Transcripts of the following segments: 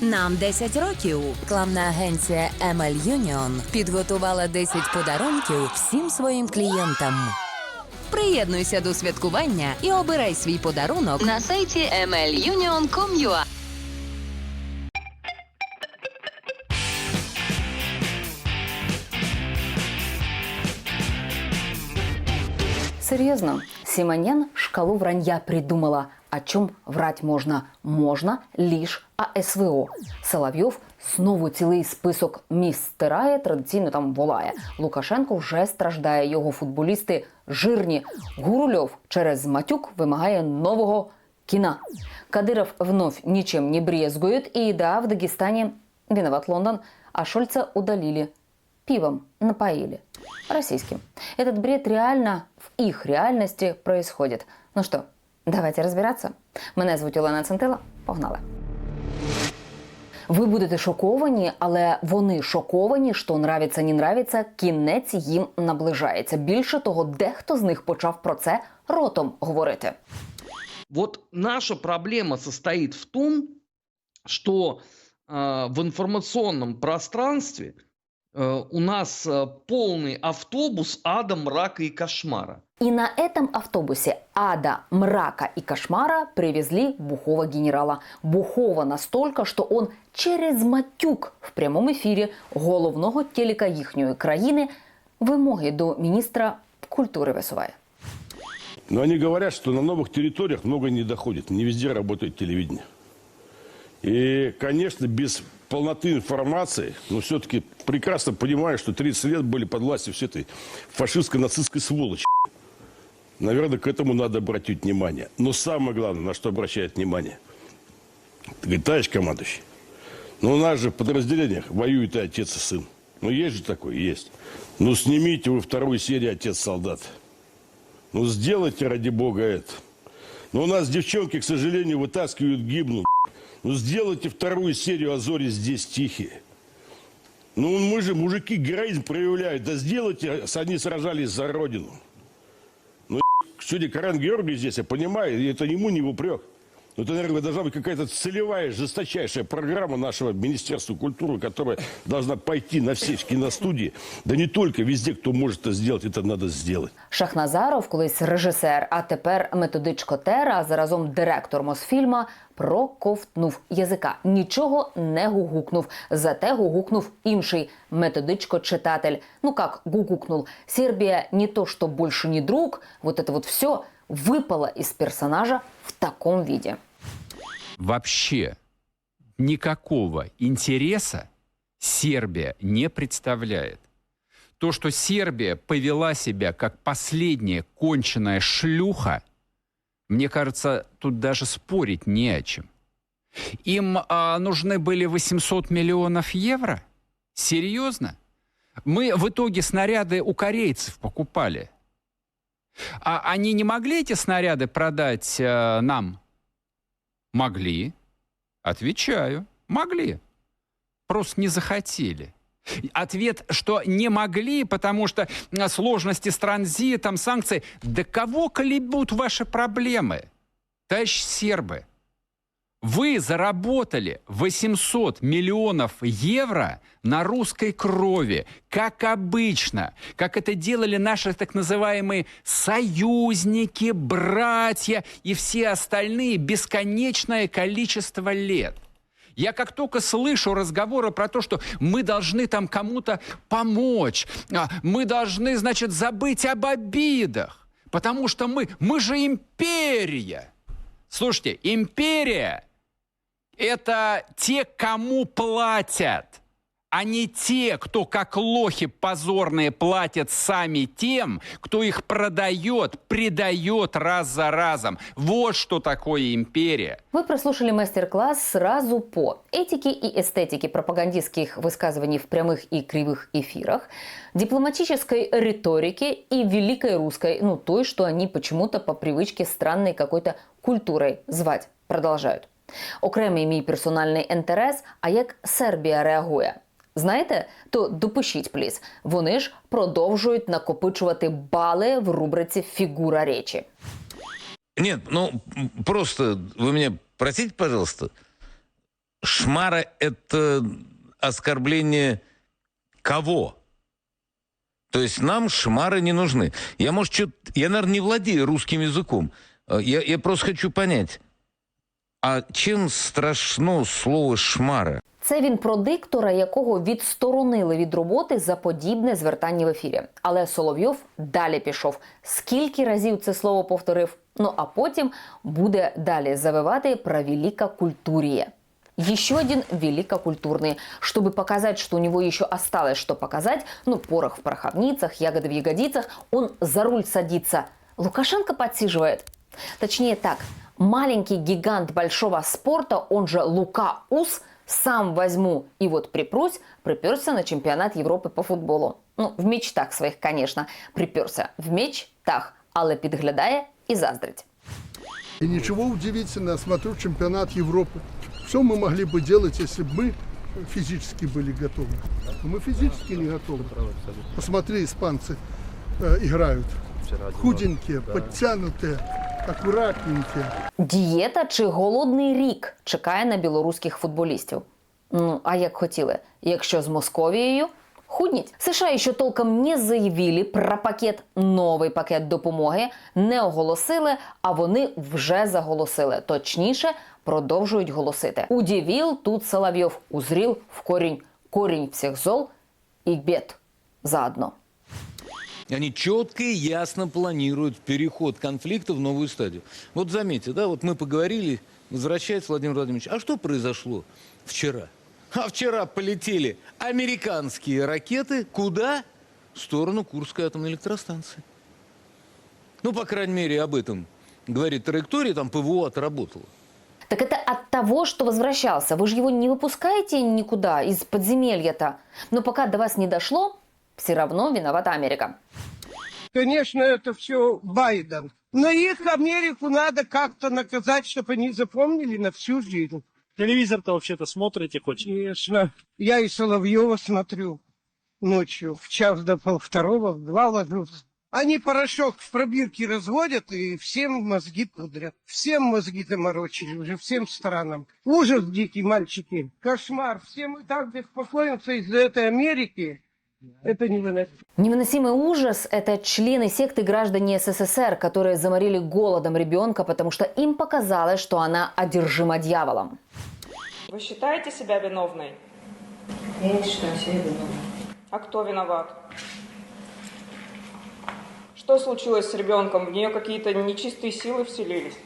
Нам 10 років. Рекламна агенція ML Union підготувала 10 подарунків всім своїм клієнтам. Приєднуйся до святкування і обирай свій подарунок на сайті mlunion.com.ua. Серьезно, Симоньян шкалу вранья придумала. О чем врать можно? Можно лишь о СВО. Соловйов знову цілий список міст стирає, традиційно там волає. Лукашенко вже страждає. Його футболісти жирні. Гурульов через матюк вимагає нового кіна. Кадыров вновь ничем не брезгует. И да, в Дагестане виноват Лондон, а Шольца удалили Пивом напоили. Российским. Этот бред реально в их реальности происходит. Ну что, давайте разбираться. Мене звуть Олена Центила. Погнали. Ви будете шоковані, але вони шоковані, що нравиться, не нравиться, кінець їм наближається. Більше того, дехто з них почав про це ротом говорити. Вот наша проблема состоит в том, что э, в информационном пространстве э, у нас э, полный автобус ада, мрака и кошмара. И на этом автобусе ада, мрака и кошмара привезли бухого генерала. Бухого настолько, что он через матюк в прямому ефірі головного телека їхньої країни вимоги до міністра культури висуває. Но они говорят, что на новых территориях много не доходит. Не везде работает телевидение. И, конечно, без полноты информации, но все-таки прекрасно понимаю, что 30 лет были под властью всей этой фашистско-нацистской сволочи. Наверное, к этому надо обратить внимание. Но самое главное, на что обращает внимание. Говорит, товарищ командующий, ну у нас же в подразделениях воюют и отец, и сын. Ну есть же такое? Есть. Ну снимите вы вторую серию «Отец-солдат». Ну сделайте ради бога это. Но у нас девчонки, к сожалению, вытаскивают, гибнут. Ну сделайте вторую серию «А здесь тихие». Ну мы же, мужики, героизм проявляют. Да сделайте, они сражались за родину. Ну сегодня Карен Георгий здесь, я понимаю, это ему не упрек. Но это, наверное, должна быть какая-то целевая, жесточайшая программа нашего Министерства культуры, которая должна пойти на все киностудии. Да не только, везде, кто может это сделать, это надо сделать. Шахназаров, колись режисер, а тепер методичко Тера, а заразом директор Мосфільма, проковтнув язика. Нічого не гугукнув. Зате гугукнув інший методичко-читатель. Ну как гугукнул? Сербия не то, что больше не друг, вот это вот все выпало из персонажа в таком виде. вообще никакого интереса Сербия не представляет. То, что Сербия повела себя как последняя конченная шлюха, мне кажется, тут даже спорить не о чем. Им а, нужны были 800 миллионов евро? Серьезно? Мы в итоге снаряды у корейцев покупали. А они не могли эти снаряды продать э, нам? Могли. Отвечаю. Могли. Просто не захотели. Ответ, что не могли, потому что а, сложности с транзитом, санкции. Да кого колебут ваши проблемы? Товарищ сербы, вы заработали 800 миллионов евро на русской крови, как обычно, как это делали наши так называемые союзники, братья и все остальные бесконечное количество лет. Я как только слышу разговоры про то, что мы должны там кому-то помочь, а, мы должны, значит, забыть об обидах, потому что мы, мы же империя. Слушайте, империя – это те, кому платят, а не те, кто как лохи позорные платят сами тем, кто их продает, предает раз за разом. Вот что такое империя. Вы прослушали мастер-класс сразу по этике и эстетике пропагандистских высказываний в прямых и кривых эфирах, дипломатической риторике и великой русской, ну той, что они почему-то по привычке странной какой-то культурой звать продолжают. Окремий мій персональний інтерес, а як Сербія реагує? Знаєте, то допишіть, пліс. Вони ж продовжують накопичувати бали в рубриці Фігура речі. Нет, ну м, просто вы меня простите, пожалуйста. Шмара – это оскорбление кого? То есть нам шмары не нужны. Я, может, чё я, наверное, не владею русским языком. Э, Я, я просто хочу понять, а чем страшно слово «шмара»? Це він про диктора, якого відсторонили від роботи за подібне звертання в ефірі. Але Соловйов далі пішов. Скільки разів це слово повторив? Ну а потім буде далі завивати про великокультурие. Еще один великокультурный. Чтобы показать, что у него еще осталось что показать, ну, порох в пороховницах, ягоды в ягодицах, он за руль садится. Лукашенко подсиживает. Точнее так, маленький гигант большого спорта, он же Лука Ус, сам возьму и вот припрусь, приперся на чемпионат Европы по футболу. Ну, в мечтах своих, конечно, приперся. В мечтах, але підглядає і заздрить. И ничего удивительного, смотрю чемпионат Европы. Что мы могли бы делать, если бы мы физически были готовы? Но мы физически не готовы. Посмотри, испанцы э, играют. Худенькие, подтянутые, аккуратненькие. Дієта чи голодний рік чекає на білоруських футболістів. Ну, а як хотіли, якщо з Московією худніть. США ще толком не заявили про пакет, новий пакет допомоги, не оголосили, а вони вже заголосили. Точніше, продовжують голосити. Удивил тут Соловйов, узрів в корінь корінь всіх зол і бед заодно. Они четко и ясно планируют переход конфликта в новую стадию. Вот заметьте, да, вот мы поговорили, возвращается Владимир Владимирович. А что произошло вчера? А вчера полетели американские ракеты куда? В сторону Курской атомной электростанции. Ну, по крайней мере, об этом говорит траектория, там ПВО отработало. Так это от того, что возвращался. Вы же его не выпускаете никуда из подземелья-то. Но пока до вас не дошло, все равно виновата Америка. Конечно, это все Байден. Но их Америку надо как-то наказать, чтобы они запомнили на всю жизнь. Телевизор-то вообще-то смотрите хоть? Конечно. Я и Соловьева смотрю ночью. В час до полвторого, в два ложусь. Они порошок в пробирке разводят и всем мозги пудрят. Всем мозги заморочили уже, всем странам. Ужас дикий, мальчики. Кошмар. Все мы так беспокоимся из-за этой Америки. Это невыносимо. Невыносимый ужас – это члены секты граждане СССР, которые заморили голодом ребенка, потому что им показалось, что она одержима дьяволом. Вы считаете себя виновной? Я не считаю себя виновной. А кто виноват? Что случилось с ребенком? В нее какие-то нечистые силы вселились?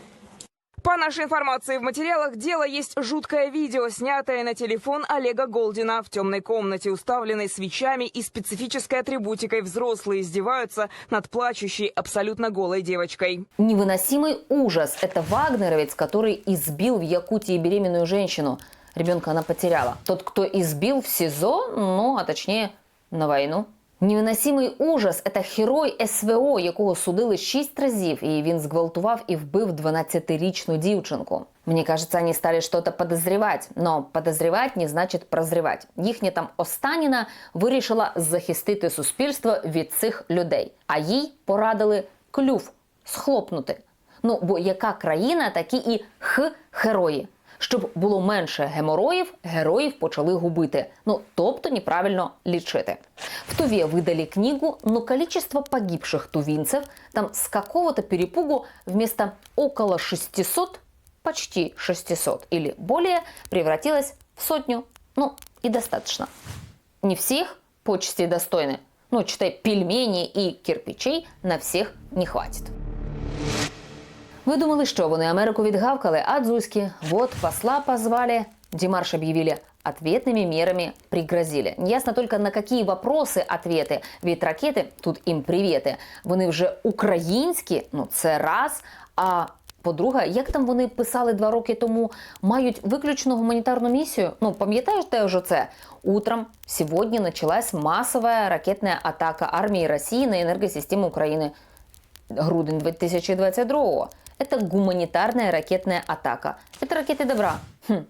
По нашей информации в материалах дела есть жуткое видео, снятое на телефон Олега Голдина. В темной комнате, уставленной свечами и специфической атрибутикой, взрослые издеваются над плачущей абсолютно голой девочкой. Невыносимый ужас – это вагнеровец, который избил в Якутии беременную женщину. Ребенка она потеряла. Тот, кто избил в СИЗО, ну, а точнее, на війну. Невиносимий ужас – це герой СВО, якого судили шість разів, і він зґвалтував і вбив 12-річну дівчинку. Мені кажется, они стали что-то подозревать, но подозревать не значить прозрівати. Їхня там Останіна вирішила захистити суспільство від цих людей, а їй порадили клюв схлопнути. Ну бо яка країна, такі і х герої. Щоб було менше геморроїв, героїв почали губити. Ну тобто неправильно лічити. В Туве выдали книгу, но количество погибших тувинцев там с какого-то перепугу вместо около 600, почти 600 или более, превратилось в сотню. Ну и достаточно. Не всех почести достойны. Ну, читай, пельмени и кирпичей на всех не хватит. Ви думали, що вони Америку відгавкали, а дзузьки, вот посла позвали, Димарш объявили, ответными мерами пригрозили. Неясно только на какие вопросы ответы, ведь ракети, тут їм привіти, вони вже українські, ну це раз, а по-друге, як там вони писали два роки тому, мають виключно гуманітарну місію. Ну, пам'ятаєте ж це? Утром сегодня началась массовая ракетная атака армии России на энергосистему Украины. Грудень 2022 Это гуманитарная ракетная атака. Это ракеты добра. Хм.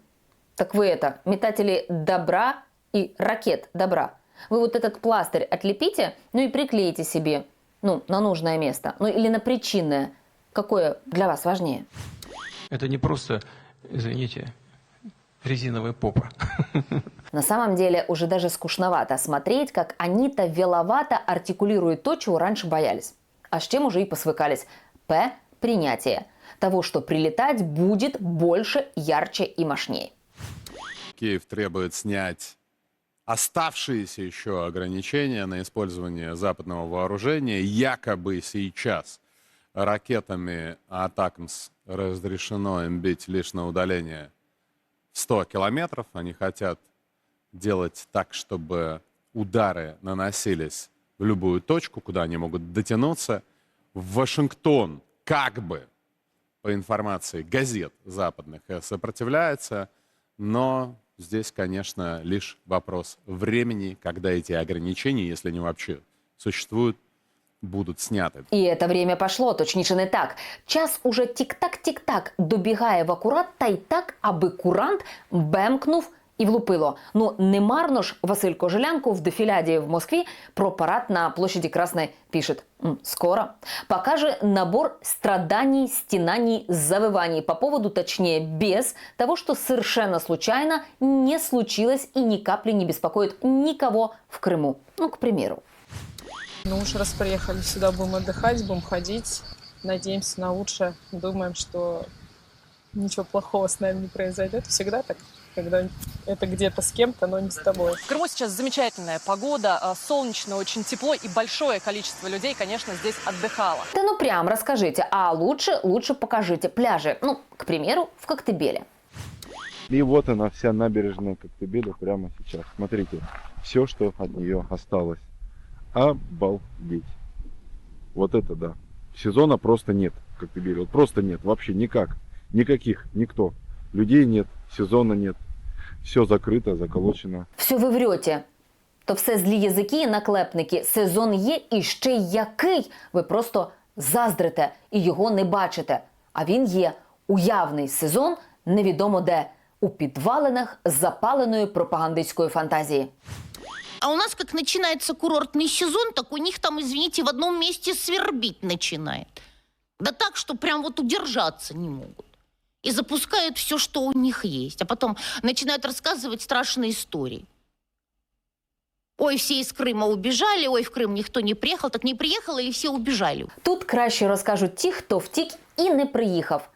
Так вы это, метатели добра и ракет добра. Вы вот этот пластырь отлепите, ну и приклеите себе, ну, на нужное место, ну или на причинное. Какое для вас важнее? Это не просто, извините, резиновая попа. На самом деле уже даже скучновато смотреть, как они-то веловато артикулируют то, чего раньше боялись. А с чем уже и посвыкались. П. Принятие. Того, что прилетать будет больше, ярче и мощнее. Киев требует снять оставшиеся еще ограничения на использование западного вооружения. Якобы сейчас ракетами «Атакмс» разрешено им бить лишь на удаление 100 километров. Они хотят делать так, чтобы удары наносились в любую точку, куда они могут дотянуться. В Вашингтон как бы, по информации газет западных, э, сопротивляется, но здесь, конечно, лишь вопрос времени, когда эти ограничения, если они вообще существуют, будуть сняты. І це время пошло, точніше не так. Час уже тік-так-тік-так добігає в акурат, та й так, аби курант бемкнув і влупило. Ну не марно ж Василь Кожелянко в дефіляді в Москві про парад на площади Красной пишет. М, Скоро. Покаже набор страданий, стенаний, завываний по поводу, точнее, без того, что совершенно случайно не случилось и ни капли не беспокоит никого в Крыму. Ну, к примеру. Ну уж раз приехали сюда, будем отдыхать, будем ходить. Надеемся на лучшее. Думаем, что ничего плохого с нами не произойдет. Всегда так, когда это где-то с кем-то, но не с тобой. В Крыму сейчас замечательная погода, а, солнечно, очень тепло и большое количество людей, конечно, здесь отдыхало. Да ну прям расскажите, а лучше, лучше покажите пляжи. Ну, к примеру, в Коктебеле. И вот она, вся набережная Коктебеля прямо сейчас. Смотрите, все, что от нее осталось. Обалдеть. Вот это да. Сезона просто нет в Коктебеле. Вот просто нет, вообще никак. Никаких, никто. Людей нет, сезона нет. Все закрыто, заколочено. Все ви врете. То все злі язики і наклепники. Сезон є і ще який. Ви просто заздрите і його не бачите. А він є уявний сезон, невідомо де, у підвалинах запаленої пропагандистської фантазії. А у нас как начинается курортный сезон, так у них там, извините, в одном месте свербить начинает. Да так, что прям вот удержаться не могут И запускают все, что у них есть. А потом начинают рассказывать страшные истории. Ой, все из Крыма убежали, ой, в Крым никто не приехал. Так не приехало или все убежали? Тут краще розкажуть ті, хто втік і не приїхав.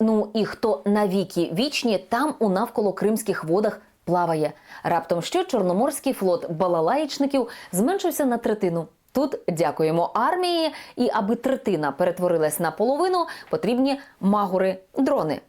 Ну і хто навіки вічні там у навколо кримських водах плаває. Раптом що Чорноморський флот балалаїчників зменшився на третину. Тут дякуємо армії, і аби третина перетворилась на половину, потрібні магури дрони.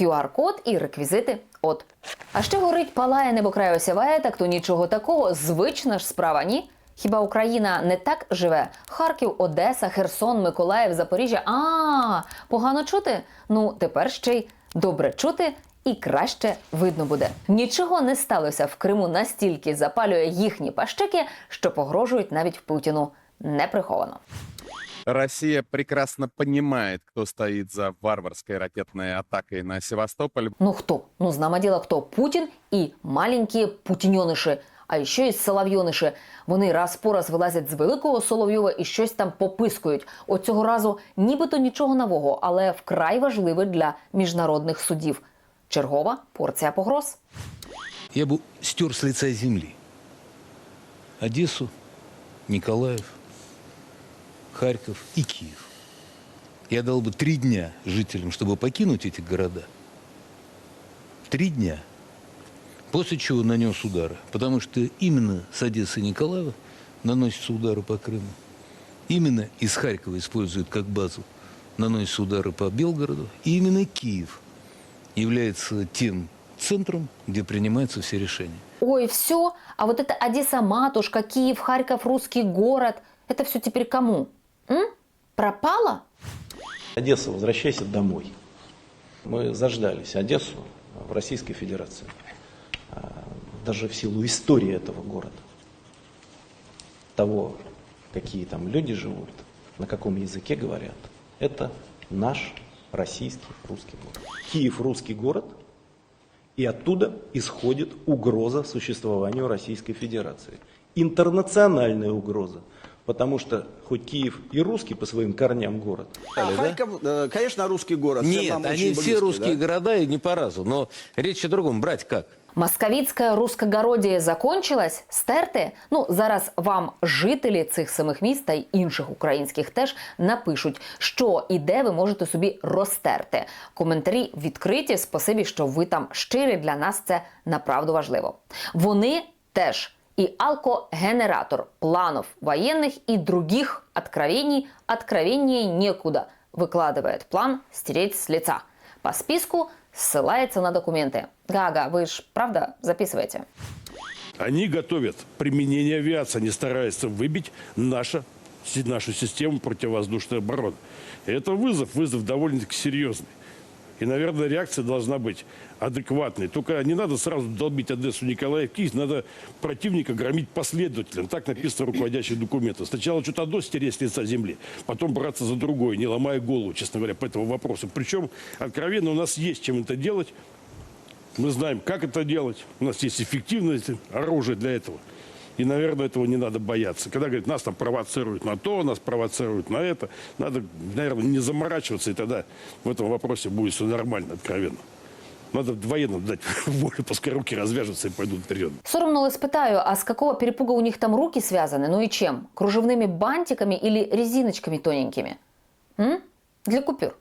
QR-код і реквізити. От. А що горить, палає небо край осяває, так то нічого такого. Звична ж справа, ні? Хіба Україна не так живе? Харків, Одеса, Херсон, Миколаїв, Запоріжжя. А, погано чути? Ну, тепер ще й добре чути і краще видно буде. Нічого не сталося в Криму настільки запалює їхні пащеки, що погрожують навіть Путіну неприховано. Россия прекрасно понимает, кто стоит за варварской ракетной атакой на Севастополь. Ну хто? Ну, знамо діло, хто Путін і маленькі путіньониші, а ще й соловйониші. Вони раз по раз вилазять з великого Соловйова і щось там попискують. От цього разу нібито нічого нового, але вкрай важливе для міжнародних судів. Чергова порція погроз. Я бы стер с лица земли Одессу, Николаев, Харьков и Киев. Я дал бы три дня жителям, чтобы покинуть эти города. Три дня. После чего нанес удары. Потому что именно с Одессы и Николаева наносятся удары по Крыму. Именно из Харькова используют как базу. Наносятся удары по Белгороду. И именно Киев является тем центром, где принимаются все решения. Ой, все, а вот это Одесса, матушка, Киев, Харьков, русский город, это все теперь кому? М? Пропало? Одесса, возвращайся домой. Мы заждались Одессу в Российской Федерации. А, Даже в силу истории этого города. Того, какие там люди живут, на каком языке говорят. Это наш российский русский город. Киев русский город, и оттуда исходит угроза существованию Российской Федерации. Интернациональная угроза. Потому что хоть Киев и русский по своим корням город. А, да? Харьков, э, конечно, русский город. Нет, они все близкий, русские да? города и не по разу. Но речь о другом. Брать как? Московіцьке рускогородіє закончилось? Стерти? Ну зараз вам жителі цих самих міст та й інших українських теж напишуть, що і де ви можете собі розтерти. Коментарі відкриті. Спасибі, що ви там щирі. Для нас це направду важливо. Вони теж и алкогенератор планов военных и других откровений откровеннее некуда выкладывает план стереть с лица. По списку ссылается на документы. Гага, вы ж правда записываете? Они готовят применение авиации, они стараются выбить наше, нашу систему противовоздушной обороны. Это вызов, вызов довольно-таки серьезный. И, наверное, реакция должна быть адекватной. Только не надо сразу долбить Одессу, Николаев, Киев. Надо противника громить последовательно. Так написано в руководящих документах. Сначала что-то одно стереть с лица земли, потом браться за другое, не ломая голову, честно говоря, по этому вопросу. Причем, откровенно, у нас есть чем это делать. Мы знаем, как это делать. У нас есть эффективное оружие для этого. И, наверное, этого не надо бояться. Когда говорят, нас там провоцируют на то, нас провоцируют на это, надо, наверное, не заморачиваться, и тогда в этом вопросе будет все нормально, откровенно. Надо военным дать волю, пускай руки развяжутся и пойдут вперед. Соромно лишь питаю, а с какого перепуга у них там руки связаны? Ну и чем? Кружевными бантиками или резиночками тоненькими? М? Для купюр.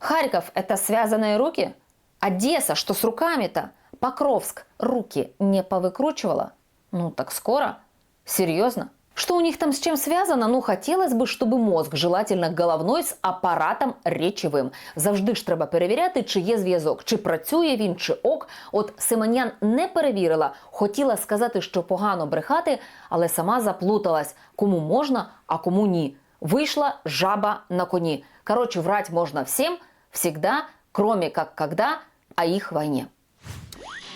Харьков – это связанные руки? Одесса, что с руками-то? Покровск руки не повыкручивала? Ну так скоро? Серьезно? Что у них там с чем связано? Ну, хотілося б, щоб мозк, желательно головной, з апаратом речовим. Завжди ж треба перевіряти, чи є зв'язок, чи працює він, чи ок. От Семенян не перевірила, хотіла сказати, що погано брехати, але сама заплуталась, кому можна, а кому ні. Вийшла жаба на коні. Короче, врать можно всем, всегда, кроме как когда, о их войне.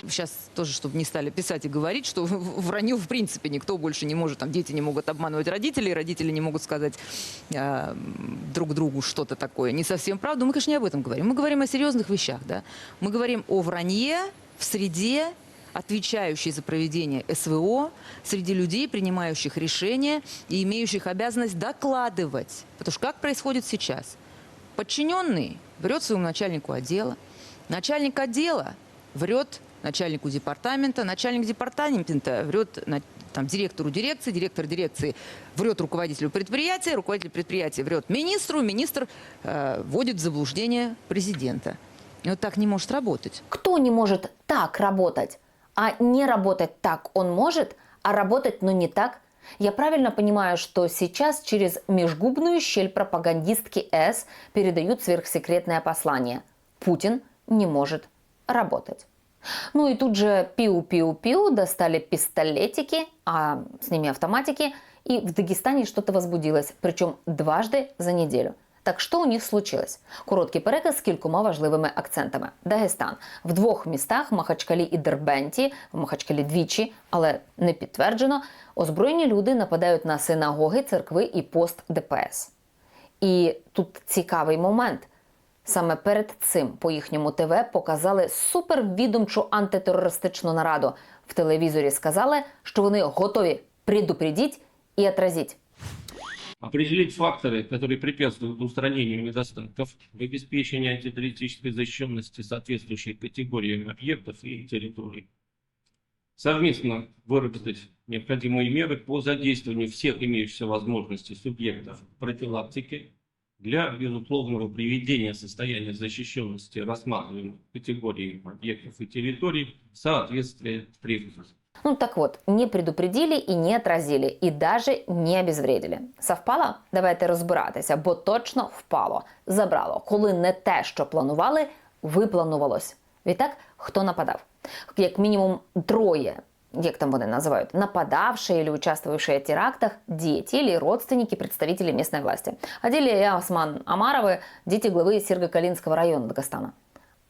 Сейчас тоже, чтобы не стали писать и говорить, что вранье в принципе никто больше не может. Там дети не могут обманывать родителей, родители не могут сказать э, друг другу что-то такое. Не совсем правду. Мы, конечно, не об этом говорим. Мы говорим о серьезных вещах. Да? Мы говорим о вранье в среде, отвечающей за проведение СВО, среди людей, принимающих решения и имеющих обязанность докладывать. Потому что как происходит сейчас? Подчиненный врет своему начальнику отдела, начальник отдела врет начальнику департамента, начальник департамента врет там, директору дирекции, директор дирекции врет руководителю предприятия, руководитель предприятия врет министру, министр э, вводит в заблуждение президента. И вот так не может работать. Кто не может так работать? А не работать так он может, а работать, но не так? Я правильно понимаю, что сейчас через межгубную щель пропагандистки С передают сверхсекретное послание. Путин не может работать. Ну и тут же пиу-пиу-пиу достали пистолетики, а с ними автоматики, и в Дагестане что-то возбудилось, причем дважды за неделю. Так що у них случилось? Короткий переказ з кількома важливими акцентами. Дагестан в двох містах Махачкалі і Дербенті, в Махачкалі двічі, але не підтверджено. Озброєні люди нападають на синагоги, церкви і пост ДПС. І тут цікавий момент. Саме перед цим по їхньому ТВ показали супервідомчу антитерористичну нараду. В телевізорі сказали, що вони готові предупредить і отразить. Определить факторы, которые препятствуют устранению недостатков в обеспечении антитеррористической защищенности соответствующих категориям объектов и территорий. Совместно выработать необходимые меры по задействованию всех имеющихся возможностей субъектов профилактики для безусловного приведения состояния защищенности рассматриваемых категорий объектов и территорий в соответствие с требованиями. Ну так от, не предупредили і не отразили, і даже не обезвредили. Совпало? Давайте розбиратися, бо точно впало, забрало. Коли не те, що планували, випланувалось. Відтак, хто нападав? Як мінімум троє, як там вони називають, нападавшие или участвовавшие в терактах дети или родственники представителей местной власти. Адилия и Осман Амаровы – дети главы Сирго-Калинского района Дагестана.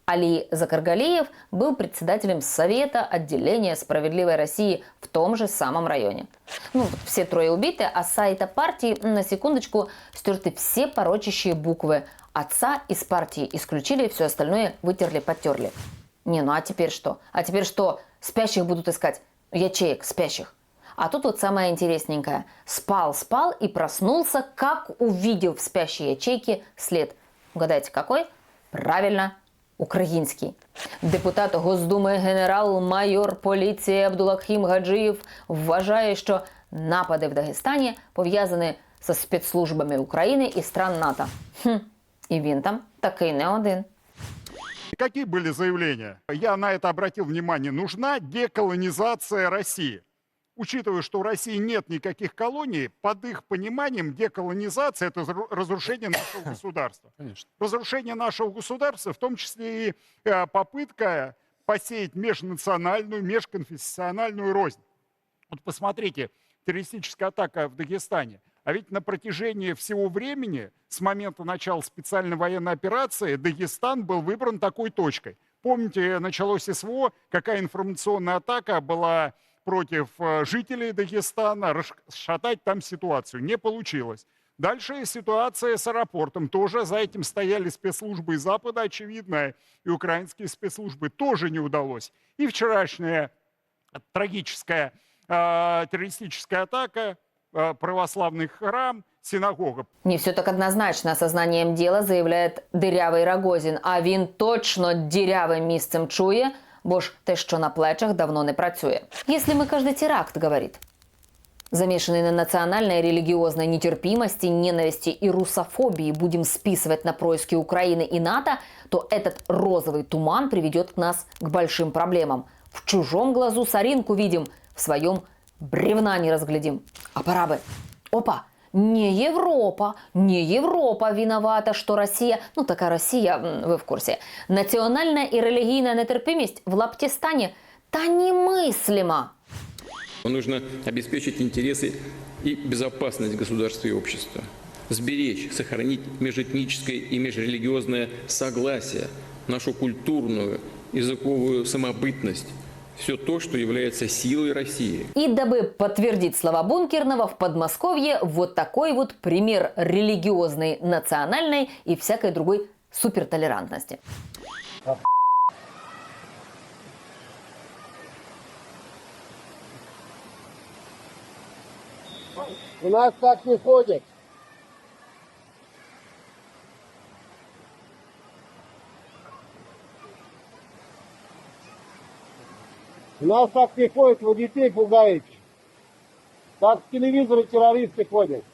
Али Закаргалиев был председателем Совета отделения «Справедливой России» в том же самом районе. Ну, все трое убиты, а с сайта партии, на секундочку, стерты все порочащие буквы. Отца из партии исключили, все остальное вытерли-потерли. Не, ну а теперь что? А теперь что? Спящих будут искать? Ячеек спящих. А тут вот самое интересненькое. Спал, спал и проснулся, как увидел в спящей ячейке след. Угадайте, какой? Правильно, український. Депутат Госдуми генерал-майор поліції Абдулакхім Гаджиєв вважає, що напади в Дагестані пов'язані з спецслужбами України і стран НАТО. Хм, і він там такий не один. Какие были заявления? Я на это обратил внимание. Нужна деколонизация России. Учитывая, что у России нет никаких колоний, под их пониманием деколонизация – это разру- разрушение нашего государства. Разрушение нашего государства, в том числе и э, попытка посеять межнациональную, межконфессиональную рознь. Вот посмотрите, террористическая атака в Дагестане. А ведь на протяжении всего времени, с момента начала специальной военной операции, Дагестан был выбран такой точкой. Помните, началось СВО, какая информационная атака была против э, жителей Дагестана, расшатать там ситуацию. Не получилось. Дальше ситуация с аэропортом. Тоже за этим стояли спецслужбы Запада, очевидно, и украинские спецслужбы. Тоже не удалось. И вчерашняя трагическая э, террористическая атака, э, православный храм, синагога. Не все так однозначно. Сознанием дела заявляє дирявий Рагозін. А він точно дірявим місцем чує, бо ж те, що на плечах давно не працює. Если мы каждый теракт, говорит, замешанный на национальной и религиозной нетерпимости, ненависти и русофобии будем списывать на происки Украины и НАТО, то этот розовый туман приведет нас к большим проблемам. В чужом глазу соринку видим, в своем бревна не разглядим. А пора бы. Опа! Не Европа, не Европа виновата, что Россия, ну такая Россия, вы в курсе, национальная и религийная нетерпимость в Лаптистане та немыслима. Нужно обеспечить интересы и безопасность государства и общества. Сберечь, сохранить межэтническое и межрелигиозное согласие, нашу культурную, языковую самобытность. Все то, что является силой России. И дабы подтвердить слова Бункерного, в Подмосковье вот такой вот пример религиозной, национальной и всякой другой супертолерантности. У нас так не ходят. Нас так не ходят, вы детей пугаете. Так в телевизоре террористы ходят.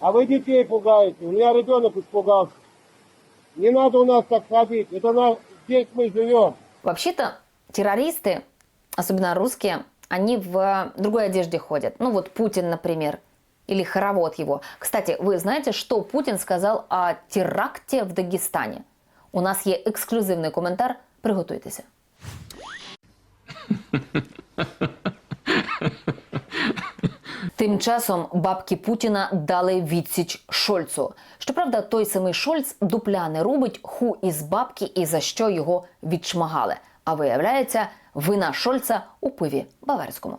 А вы детей пугаете. У меня ребенок испугался. Не надо у нас так ходить. Это наш... здесь мы живем. Вообще-то террористы, особенно русские, они в другой одежде ходят. Ну вот Путин, например, или хоровод его. Кстати, вы знаете, что Путин сказал о теракте в Дагестане? У нас є ексклюзивний коментар. Приготуйтеся. Тим часом бабки Путіна дали відсіч Шольцу. Щоправда, той самий Шольц дупля не робить ху із бабки і за що його відшмагали. А виявляється, вина Шольца у пиві баварському.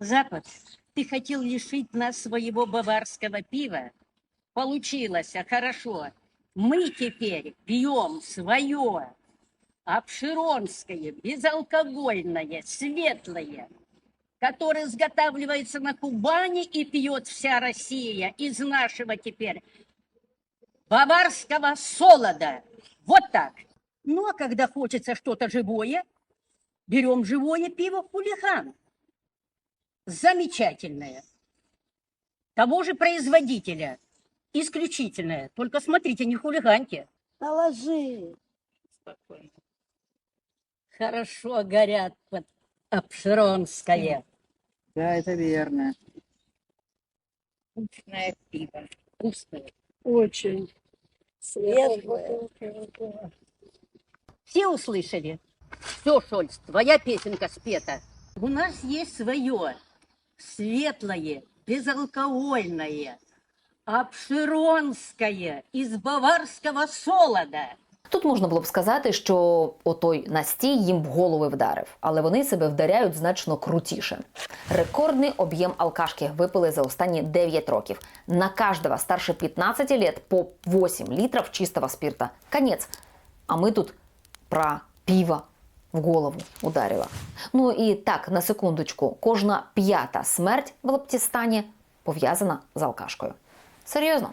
Запад, ты хотел лишить нас своего баварского пива? Получилось, а хорошо. Мы теперь пьем свое, обширонское, безалкогольное, светлое, которое изготавливается на Кубани и пьет вся Россия из нашего теперь баварского солода. Вот так. Ну, а когда хочется что-то живое, берем живое пиво «Хулиган» замечательное. Того же производителя. Исключительное. Только смотрите, не хулиганьте. Положи. Спокойно. Хорошо горят под Обширонское. Да, это верно. Вкусное пиво. Вкусное. Очень. Светлое. Все услышали? Все, Шольц, твоя песенка спета. У нас есть свое, светлое, безалкогольное, обширонское, из баварского солода. Тут можна було б сказати, що отой настій їм в голови вдарив, але вони себе вдаряють значно крутіше. Рекордний об'єм алкашки випили за останні 9 років. На каждого старше 15 лет по 8 литров чистого спирта. Конец. А мы тут про пиво. в голову ударила. Ну і так, на секундочку, кожна п'ята смерть в Лептістані пов'язана з алкашкою. Серйозно.